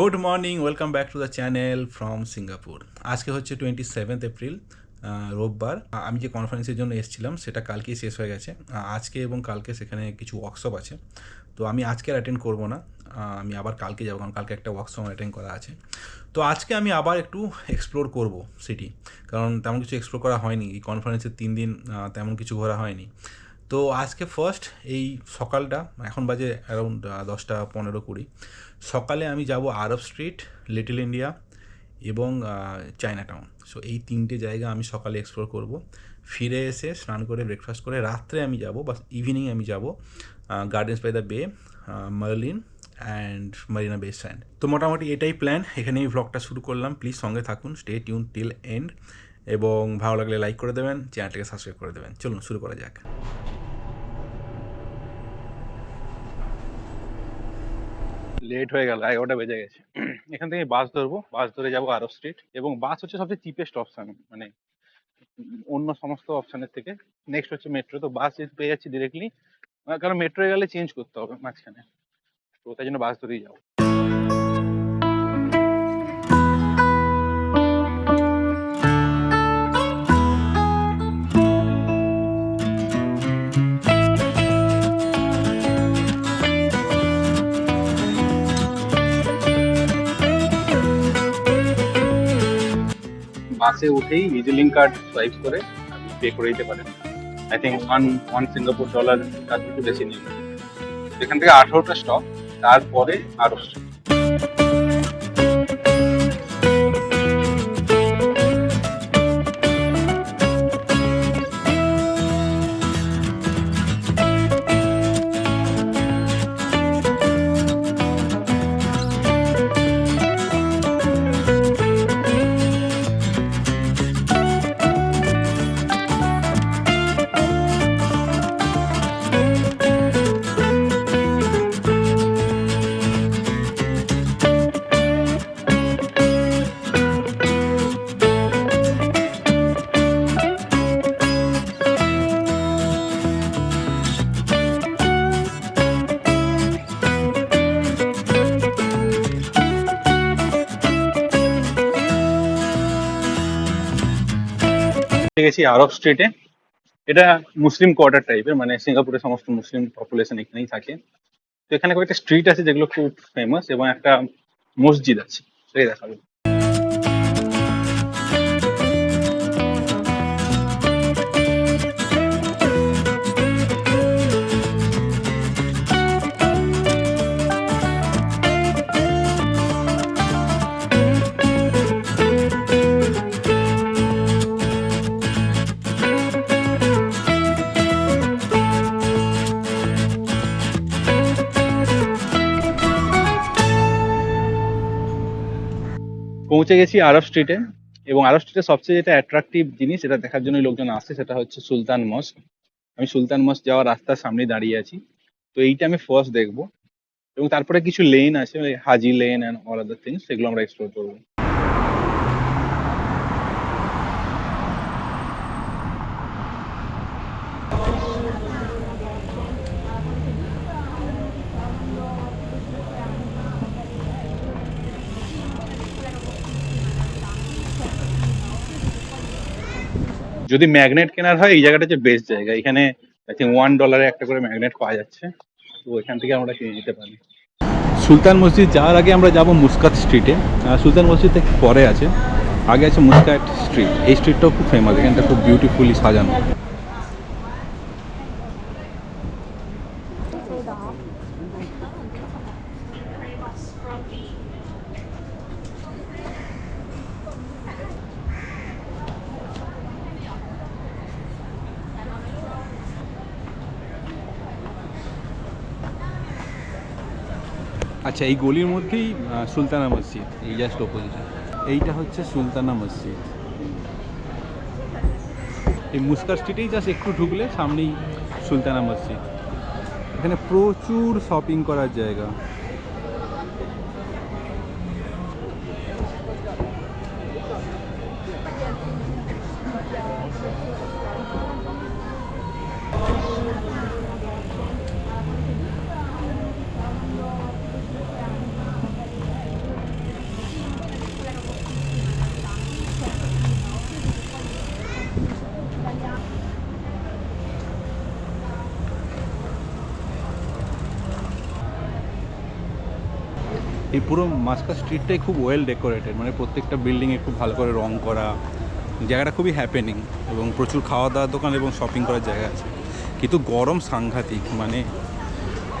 Good morning welcome back to the channel from Singapore আজকে হচ্ছে twenty seventh April রোববার। আমি যে কনফারেন্সের জন্য এসেছিলাম, সেটা কালকেই শেষ হয়ে গেছে। আজকে এবং কালকে সেখানে কিছু ওয়ার্কশপ আছে। তো আমি আজকে অ্যাটেন্ড করব না। আমি আবার কালকে যাব, কারণ কালকে একটা ওয়ার্কশপ অ্যাটেন্ড করা আছে। তো আজকে আমি আবার একটু এক্সপ্লোর করব সিটি কারণ তেমন কিছু এক্সপ্লোর করা হয়নি। এই কনফারেন্সের তিন দিন তেমন কিছু ঘোরা হয়নি। তো আজকে ফার্স্ট এই সকালটা, এখন বাজে অ্যারাউন্ড দশটা পনেরো কুড়ি, সকালে আমি যাব আরব স্ট্রিট লিটল ইন্ডিয়া এবং চায়না টাউন সো এই তিনটে জায়গা আমি সকালে এক্সপ্লোর করব। ফিরে এসে স্নান করে ব্রেকফাস্ট করে রাত্রে আমি যাব, বা ইভিনিং আমি যাব Gardens by the Bay Merlion and Marina Bay Sand তো মোটামুটি এটাই প্ল্যান এখানে এই ভ্লগটা শুরু করলাম। প্লিজ সঙ্গে থাকুন। স্টে টিউন টিল এন্ড এবং ভালো লাগলে লাইক করে দেবেন চ্যানেলটাকে সাবস্ক্রাইব করে দেবেন। চলুন, শুরু করা যাক। লেট হয়ে গেল, এগারোটা বেজে গেছে। এখান থেকে বাস ধরবো বাস ধরে যাব আরব স্ট্রিট এবং বাস হচ্ছে সবচেয়ে চিপেস্ট অপশন মানে অন্য সমস্ত অপশনের থেকে। নেক্সট হচ্ছে মেট্রো তো বাস পেয়ে যাচ্ছি ডিরেক্টলি কারণ মেট্রো গেলে চেঞ্জ করতে হবে মাঝখানে। তো তাই জন্য বাস ধরেই যাব। বাসে উঠেই ইজিলিং কার্ড সোয়াইপ করে আপনি পে করে দিতে পারেন I think one one Singapore dollar তার একটু বেশি নিয়ে যেখান থেকে আঠারোটা স্টক তারপরে আরও stop। গেছি আরব স্ট্রিটে এটা মুসলিম কোয়ার্টার টাইপের মানে সিঙ্গাপুরের সমস্ত মুসলিম পপুলেশন এখানেই থাকে। তো এখানে কয়েকটা স্ট্রিট আছে যেগুলো খুব ফেমাস এবং একটা মসজিদ আছে। সেটাই দেখাবো পৌঁছে গেছি আরব স্ট্রিটে এবং আরব স্ট্রিটে সবচেয়ে যেটা অ্যাট্রাকটিভ জিনিস এটা দেখার জন্য লোকজন আসে সেটা হচ্ছে সুলতান মস্ক। আমি সুলতান মস্ক যাওয়ার রাস্তার সামনে দাঁড়িয়ে আছি। তো এইটা আমি ফার্স্ট দেখব। এবং তারপরে কিছু লেন আছে Haji lane and all other things সেগুলো আমরা এক্সপ্লোর করব। যদি ম্যাগনেট কেনার হয়, এই জায়গাটা হচ্ছে বেস্ট জায়গা। এখানে ওয়ান ডলারে একটা করে ম্যাগনেট পাওয়া যাচ্ছে। তো এখান থেকে আমরা কিনে নিতে পারি। সুলতান মসজিদ যাওয়ার আগে আমরা যাব মুস্কাত স্ট্রিটে সুলতান মসজিদ থেকে পরে আছে। আগে আছে মুস্কাত স্ট্রিট এই স্ট্রিটটাও খুব ফেমাস এখানটা খুব বিউটিফুলি সাজানো। আচ্ছা এই গলির মধ্যেই সুলতানা মসজিদ? এই জাস্ট অপোজিশন এইটা হচ্ছে সুলতানা মসজিদ। এই মুস্কার স্ট্রিটেই জাস্ট একটু ঢুকলে সামনেই সুলতানা মসজিদ। এখানে প্রচুর শপিং করার জায়গা। এই পুরো মাস্কা স্ট্রিটটাই খুব ওয়েল ডেকোরেটেড মানে প্রত্যেকটা বিল্ডিংয়ে খুব ভালো করে রং করা। জায়গাটা খুবই হ্যাপেনিং এবং প্রচুর খাওয়া দাওয়ার দোকান এবং শপিং করার জায়গা আছে। কিন্তু গরম সাংঘাতিক মানে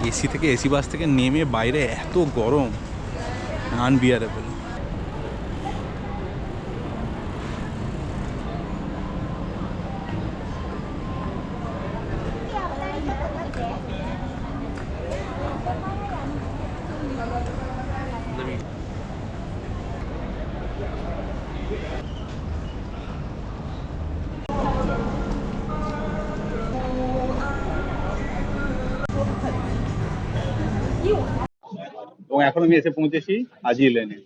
এসি থেকে এসি বাস থেকে নেমে বাইরে এত গরম আনবিয়ারেবল এবং এখন আমি এসে পৌঁছেছি হাজি লেনে।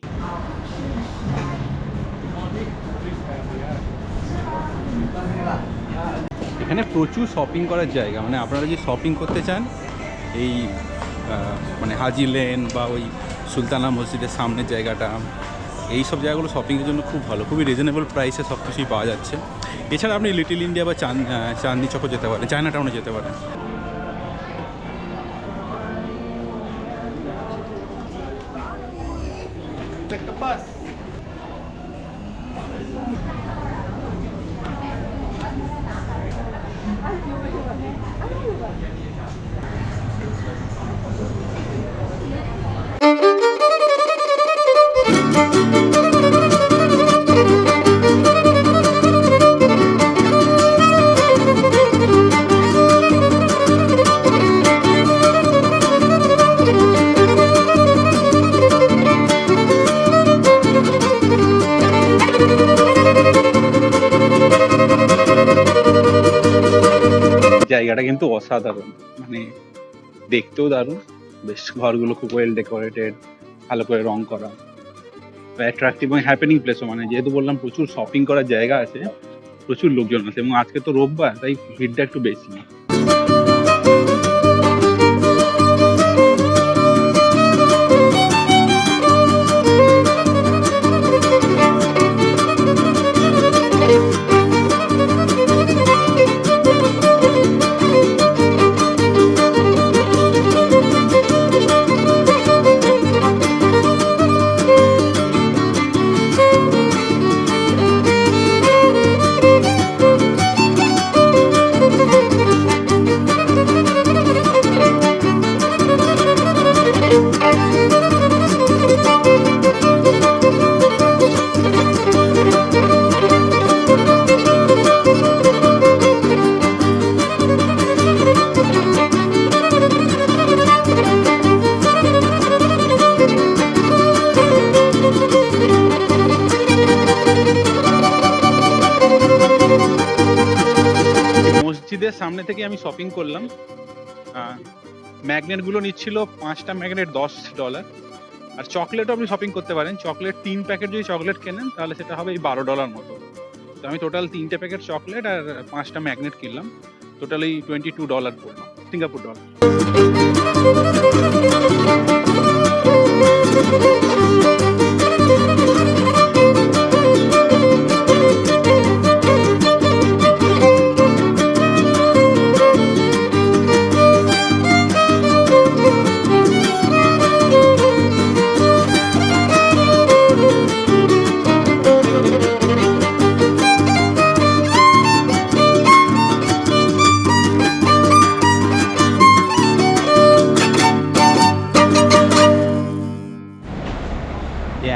এখানে প্রচুর শপিং করার জায়গা। মানে আপনারা যদি শপিং করতে চান, এই মানে হাজি লেন বা ওই সুলতানা মসজিদের সামনের জায়গাটা, এই সব জায়গাগুলো শপিংয়ের জন্য খুব ভালো। খুবই রিজনেবল প্রাইসে সব কিছুই পাওয়া যাচ্ছে। এছাড়া আপনি লিটিল ইন্ডিয়া বা চান চাঁদনি চকও যেতে পারেন চায়না টাউনে যেতে পারেন। Rapaz. জায়গাটা কিন্তু অসাধারণ। মানে দেখতেও দারুণ। বেশ ঘরগুলো খুব ওয়েল ডেকোরেটেড ভালো করে রং করা। অ্যাট্রাকটিভ এবং হ্যাপেনিং প্লেসও মানে যেহেতু বললাম প্রচুর শপিং করার জায়গা আছে, প্রচুর লোকজন আছে এবং আজকে তো রোববার, তাই ভিড়টা একটু বেশি। সামনে থেকে আমি শপিং করলাম। ম্যাগনেটগুলো নিচ্ছিল পাঁচটা ম্যাগনেট দশ ডলার আর চকলেটও আপনি শপিং করতে পারেন। চকলেট তিন প্যাকেট যদি চকলেট কেনেন, তাহলে সেটা হবে এই বারো ডলার মতো। তো আমি টোটাল তিনটে প্যাকেট চকলেট আর পাঁচটা ম্যাগনেট কিনলাম। টোটাল এই টোয়েন্টি টু ডলার পড়ল। সিঙ্গাপুর ডলার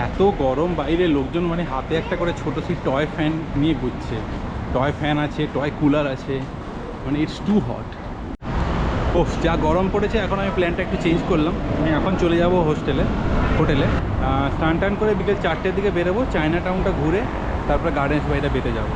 এত গরম বাইরে লোকজন মানে হাতে একটা করে ছোটো সেই টয় ফ্যান নিয়ে ঘুরছে। টয় ফ্যান আছে টয় কুলার আছে মানে ইটস টু হট ওফ, যা গরম পড়েছে, এখন আমি প্ল্যানটা একটু চেঞ্জ করলাম। আমি এখন চলে যাব হোস্টেলে হোটেলে স্নান টান করে বিকেল চারটের দিকে বেরোবো চায়না টাউনটা ঘুরে, তারপরে গার্ডেন্স বাড়িটা বেঁধে যাব।